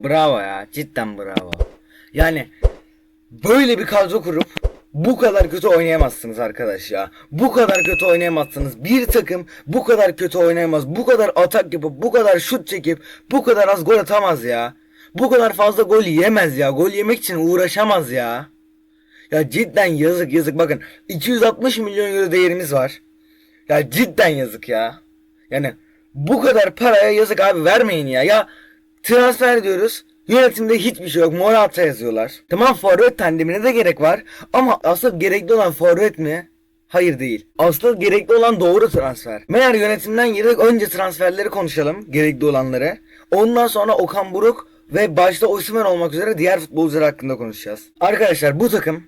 Bravo ya cidden bravo. Yani böyle bir kadro kurup bu kadar kötü oynayamazsınız arkadaş ya. Bu kadar kötü oynayamazsınız. Bir takım bu kadar kötü oynayamaz. Bu kadar atak yapıp bu kadar şut çekip bu kadar az gol atamaz ya. Bu kadar fazla gol yemez ya. Gol yemek için uğraşamaz ya. Ya cidden yazık yazık bakın 260 milyon euro değerimiz var. Ya cidden yazık ya. Yani bu kadar paraya yazık abi vermeyin ya. Ya transfer diyoruz. Yönetimde hiçbir şey yok. Morata yazıyorlar. Tamam forvet tandemine de gerek var. Ama asıl gerekli olan forvet mi? Hayır değil. Asıl gerekli olan doğru transfer. Meğer yönetimden girdik önce transferleri konuşalım. Gerekli olanları. Ondan sonra Okan Buruk ve başta Osimhen olmak üzere diğer futbolcular hakkında konuşacağız. Arkadaşlar bu takım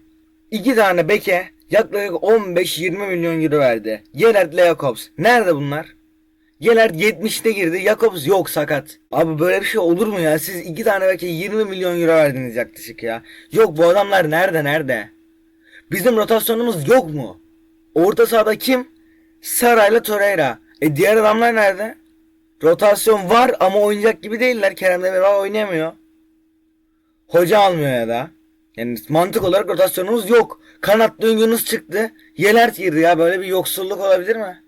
iki tane beke yaklaşık 15-20 milyon euro verdi. Gerard ile Jakobs. Nerede bunlar? Gerard 70'te girdi. Jakobs yok sakat. Abi böyle bir şey olur mu ya? Siz iki tane beke 20 milyon euro verdiniz yaklaşık ya. Yok bu adamlar nerede nerede? Bizim rotasyonumuz yok mu? Orta sahada kim? Sara ile Torreira. E diğer adamlar nerede? Rotasyon var ama oynayacak gibi değiller. Kerem Demirbay oynayamıyor. Hoca almıyor ya da. Yani mantık olarak rotasyonumuz yok. Kanatlı Yunus çıktı. Yelert girdi ya. Böyle bir yoksulluk olabilir mi?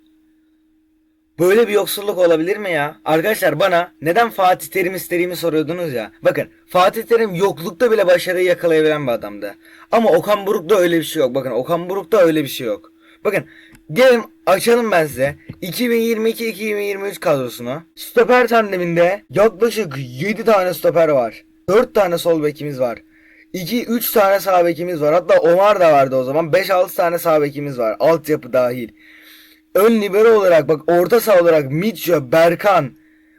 Böyle bir yoksulluk olabilir mi ya? Arkadaşlar bana neden Fatih Terim istediğimi soruyordunuz ya. Bakın Fatih Terim yoklukta bile başarıyı yakalayabilen bir adamdı. Ama Okan Buruk'ta öyle bir şey yok. Bakın Okan Buruk'ta öyle bir şey yok. Bakın gelin açalım ben size 2022-2023 kadrosunu. Stoper tandeminde yaklaşık 7 tane stoper var. 4 tane sol bekimiz var. 2-3 tane sağ bekimiz var. Hatta Omar da vardı o zaman. 5-6 tane sağ bekimiz var. Altyapı dahil. Ön libero olarak bak orta saha olarak Mitcho, Berkan,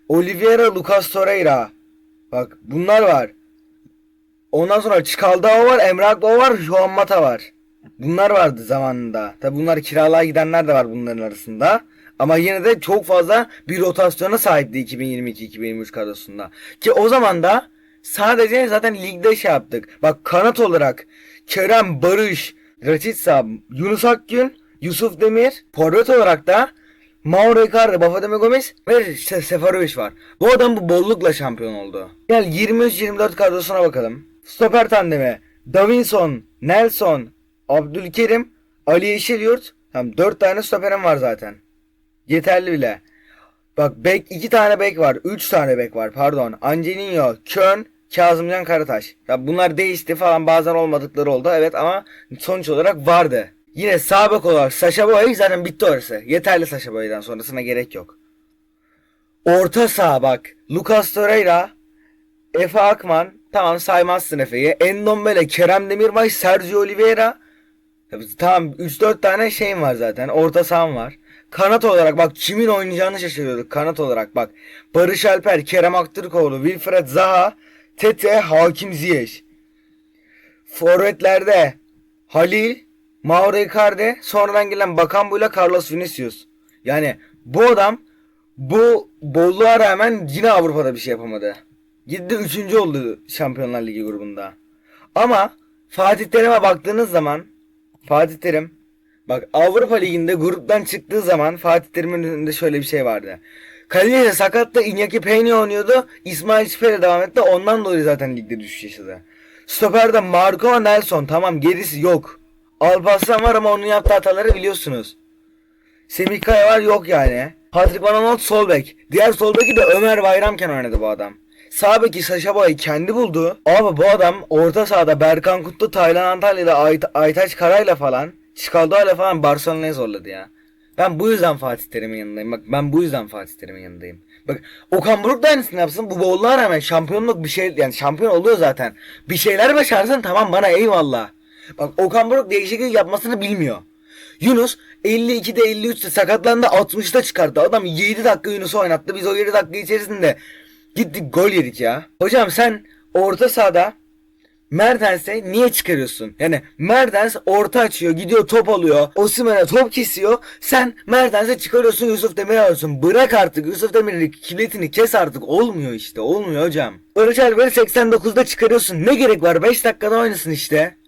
Oliveira, Lucas Torreira. Bak bunlar var. Ondan sonra Çikaldao var, Emre Akbaba var, Juan Mata var. Bunlar vardı zamanında. Tabi bunlar kiralığa gidenler de var bunların arasında. Ama yine de çok fazla bir rotasyona sahipti 2022-2023 kadrosunda. Ki o zaman da sadece zaten ligde şey yaptık. Bak kanat olarak Kerem, Barış, Rashica, Yunus Akgün, Yusuf Demir, forvet olarak da Mauro Icardi, Bafademe Gomis ve Se- Seferovic var. Bu adam bu bollukla şampiyon oldu. Gel 23-24 kadrosuna bakalım. Stoper tandemi Davinson, Nelson, Abdülkerim, Ali Yeşilyurt. Tamam 4 tane stoperim var zaten. Yeterli bile. Bak bek 2 tane bek var. 3 tane bek var pardon. Angelino, Kön, Kazımcan Karataş. Ya bunlar değişti falan bazen olmadıkları oldu evet ama sonuç olarak vardı. Yine sağ bek olarak Saşa Boy zaten bitti orası. Yeterli Saşa Boy'dan sonrasına gerek yok. Orta saha bak. Lucas Torreira, Efe Akman, tamam saymazsın Efe'yi. Endombele, Kerem Demirbay, Sergio Oliveira. Tamam 3-4 tane şeyim var zaten. Orta saham var. Kanat olarak bak kimin oynayacağını şaşırıyorduk. Kanat olarak bak. Barış Alper, Kerem Aktürkoğlu, Wilfred Zaha, Tete, Hakim Ziyech. Forvetlerde Halil, Mauro Icardi, sonradan gelen Bakambu'yla Carlos Vinicius. Yani bu adam bu bolluğa rağmen yine Avrupa'da bir şey yapamadı. Gitti üçüncü oldu Şampiyonlar Ligi grubunda. Ama Fatih Terim'e baktığınız zaman Fatih Terim bak Avrupa Ligi'nde gruptan çıktığı zaman Fatih Terim'in önünde şöyle bir şey vardı. Kaleci sakatta Iñaki Peña oynuyordu. İsmail Şüphere devam etti. Ondan dolayı zaten ligde düşüş yaşadı. Stoper'de Marco Nelson. Tamam gerisi yok. Alparslan var ama onun yaptığı hataları biliyorsunuz. Semih Kaya var yok yani. Patrick Van Aanholt sol bek. Diğer sol beki de Ömer Bayramken oynadı bu adam. Sağ beki Saşa Boy kendi buldu. Ama bu adam orta sahada Berkan Kutlu, Taylan Antalya'da Ay Aytaç Karay'la falan Çikaldoğa'yla falan Barcelona'yı zorladı ya. Ben bu yüzden Fatih Terim'in yanındayım. Bak ben bu yüzden Fatih Terim'in yanındayım. Bak Okan Buruk da aynısını yapsın. Bu bolluğa rağmen şampiyonluk bir şey yani şampiyon oluyor zaten. Bir şeyler başarsın tamam bana eyvallah. Bak Okan Buruk değişiklik yapmasını bilmiyor. Yunus 52'de 53'te sakatlandı 60'ta çıkarttı. Adam 7 dakika Yunus'u oynattı. Biz o 7 dakika içerisinde gittik gol yedik ya. Hocam sen orta sahada Mertens'e niye çıkarıyorsun? Yani Mertens orta açıyor, gidiyor top alıyor. Osimhen'e top kesiyor. Sen Mertens'e çıkarıyorsun, Yusuf Demir'i alıyorsun. Bırak artık Yusuf Demir'i kiletini kes artık. Olmuyor işte, olmuyor hocam. Barış Alper'i 89'da çıkarıyorsun. Ne gerek var? 5 dakikada oynasın işte.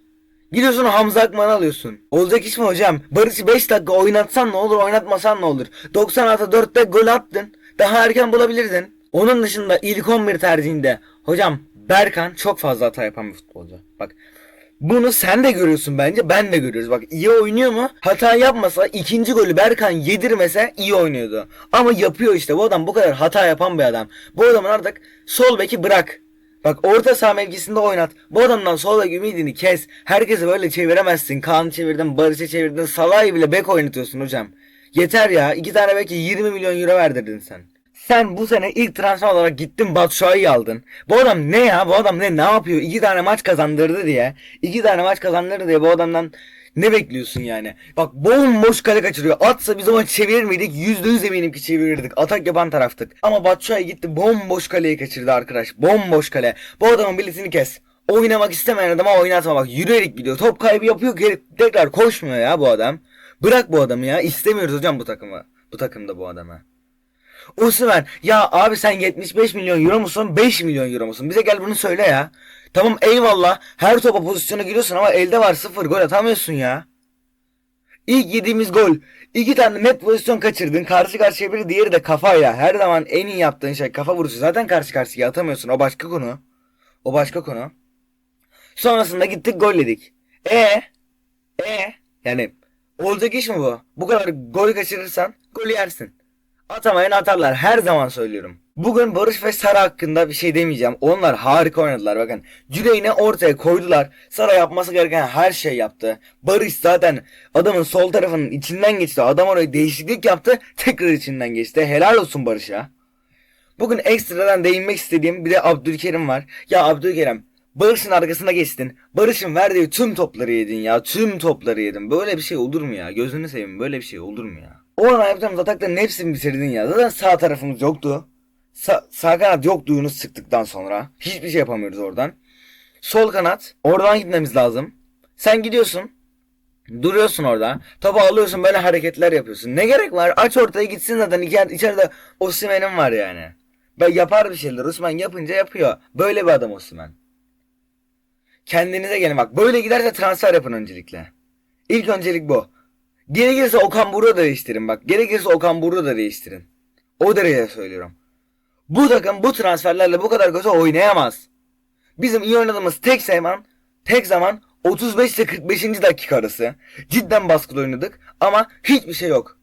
Gidiyorsun Hamza Akman'ı alıyorsun. Olacak iş mi hocam? Barış'ı 5 dakika oynatsan ne olur, oynatmasan ne olur? 90 artı 4'te gol attın. Daha erken bulabilirdin. Onun dışında ilk 11 tercihinde hocam Berkan çok fazla hata yapan bir futbolcu. Bak bunu sen de görüyorsun bence ben de görüyoruz. Bak iyi oynuyor mu? Hata yapmasa ikinci golü Berkan yedirmese iyi oynuyordu. Ama yapıyor işte bu adam bu kadar hata yapan bir adam. Bu adamın artık sol beki bırak. Bak orta saha mevkisinde oynat. Bu adamdan sol bek ümidini kes. Herkesi böyle çeviremezsin. Kaan'ı çevirdin, Barış'ı çevirdin. Salah'ı bile bek oynatıyorsun hocam. Yeter ya. iki tane belki 20 milyon euro verdirdin sen. Sen bu sene ilk transfer olarak gittin Batshuayi'yi aldın. Bu adam ne ya? Bu adam ne? Ne yapıyor? İki tane maç kazandırdı diye. iki tane maç kazandırdı diye bu adamdan ne bekliyorsun yani? Bak bomboş kale kaçırıyor. Atsa biz o maçı çevirir miydik? Yüzde yüz eminim ki çevirirdik. Atak yapan taraftık. Ama Batshuayi gitti bomboş kaleyi kaçırdı arkadaş. Bomboş kale. Bu adamın biletini kes. Oynamak istemeyen adama oynatma bak. Yürüyerek gidiyor. Top kaybı yapıyor. Geri tekrar koşmuyor ya bu adam. Bırak bu adamı ya. İstemiyoruz hocam bu takımı. Bu takımda bu adamı. Osimhen ya abi sen 75 milyon euro musun 5 milyon euro musun bize gel bunu söyle ya. Tamam eyvallah her topa pozisyona giriyorsun ama elde var sıfır gol atamıyorsun ya. İlk yediğimiz gol iki tane net pozisyon kaçırdın karşı karşıya biri diğeri de kafayla her zaman en iyi yaptığın şey kafa vuruşu zaten karşı karşıya atamıyorsun o başka konu. O başka konu. Sonrasında gittik gol yedik. E e yani olacak iş mi bu? Bu kadar gol kaçırırsan golü yersin. Atamayan atarlar her zaman söylüyorum. Bugün Barış ve Sara hakkında bir şey demeyeceğim. Onlar harika oynadılar bakın. Cüreyne ortaya koydular. Sara yapması gereken her şey yaptı. Barış zaten adamın sol tarafının içinden geçti. Adam oraya değişiklik yaptı. Tekrar içinden geçti. Helal olsun Barış'a. Bugün ekstradan değinmek istediğim bir de Abdülkerim var. Ya Abdülkerim Barış'ın arkasına geçtin. Barış'ın verdiği tüm topları yedin ya. Tüm topları yedin. Böyle bir şey olur mu ya? Gözünü seveyim böyle bir şey olur mu ya? O an yapacağımız atakların hepsini bitirdin ya. Zaten sağ tarafımız yoktu. Sa sağ kanat yoktu Yunus sıktıktan sonra. Hiçbir şey yapamıyoruz oradan. Sol kanat. Oradan gitmemiz lazım. Sen gidiyorsun. Duruyorsun orada. Topu alıyorsun böyle hareketler yapıyorsun. Ne gerek var? Aç ortaya gitsin zaten. İçeride, içeride Osimhen'in var yani. Ben yapar bir şeyler. Osman yapınca yapıyor. Böyle bir adam Osman. Kendinize gelin bak. Böyle giderse transfer yapın öncelikle. İlk öncelik bu. Gerekirse Okan Buruk'u da değiştirin bak. Gerekirse Okan Buruk'u da değiştirin. O derecede söylüyorum. Bu takım bu transferlerle bu kadar kötü oynayamaz. Bizim iyi oynadığımız tek zaman, tek zaman 35 ile 45. dakika arası. Cidden baskılı oynadık ama hiçbir şey yok.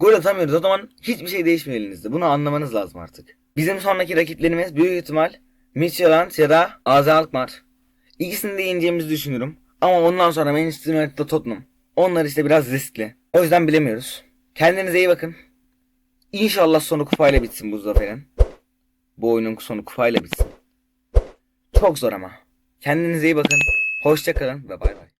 Gol atamıyoruz o zaman hiçbir şey değişmiyor elinizde. Bunu anlamanız lazım artık. Bizim sonraki rakiplerimiz büyük ihtimal Midtjylland ya da AZ Alkmaar. İkisini de yeneceğimizi düşünüyorum. Ama ondan sonra Manchester United'da Tottenham. Onlar işte biraz riskli. O yüzden bilemiyoruz. Kendinize iyi bakın. İnşallah sonu kupayla bitsin bu zaferin. Bu oyunun sonu kupayla bitsin. Çok zor ama. Kendinize iyi bakın. Hoşça kalın ve bay bay.